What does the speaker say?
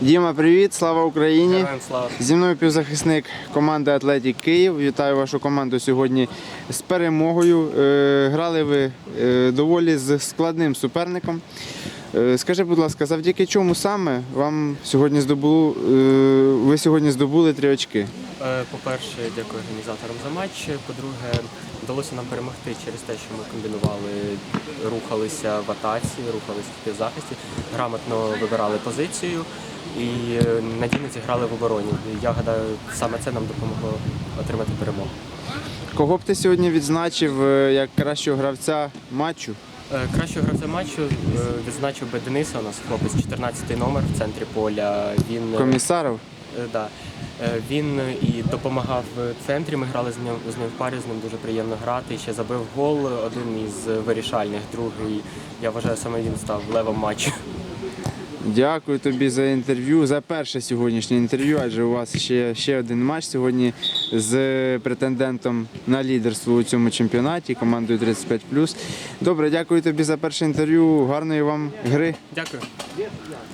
Діма, привіт, слава Україні! Зімною слава. Зі мною півзахисник команди Атлетік Київ. Вітаю вашу команду сьогодні з перемогою. Е, Грали ви е, доволі з складним суперником. Е, Скажи, будь ласка, завдяки чому саме вам сьогодні здобуло, ви сьогодні здобули три очки? Е, По-перше, дякую організаторам за матч. По-друге, вдалося нам перемогти через те, що ми комбінували, рухалися в атаці, рухалися в півзахисті, грамотно вибирали позицію і е, надійно зіграли в обороні. Я гадаю, саме це нам допомогло отримати перемогу. Кого б ти сьогодні відзначив е, як кращого гравця матчу? Кращого гравця матчу відзначив би Дениса. У нас хлопець 14-й номер в центрі поля. Він Комісаров? Е, Да. Е, Він і допомагав в центрі. Ми грали з ним з ним в парі, з ним дуже приємно грати. І Ще забив гол, один із вирішальних, другий. Я вважаю, саме він став левом матчу. Дякую тобі за інтерв'ю, за перше сьогоднішнє інтерв'ю, адже у вас ще, ще один матч сьогодні з претендентом на лідерство у цьому чемпіонаті командою 35. Добре, дякую тобі за перше інтерв'ю. Гарної вам гри. Дякую.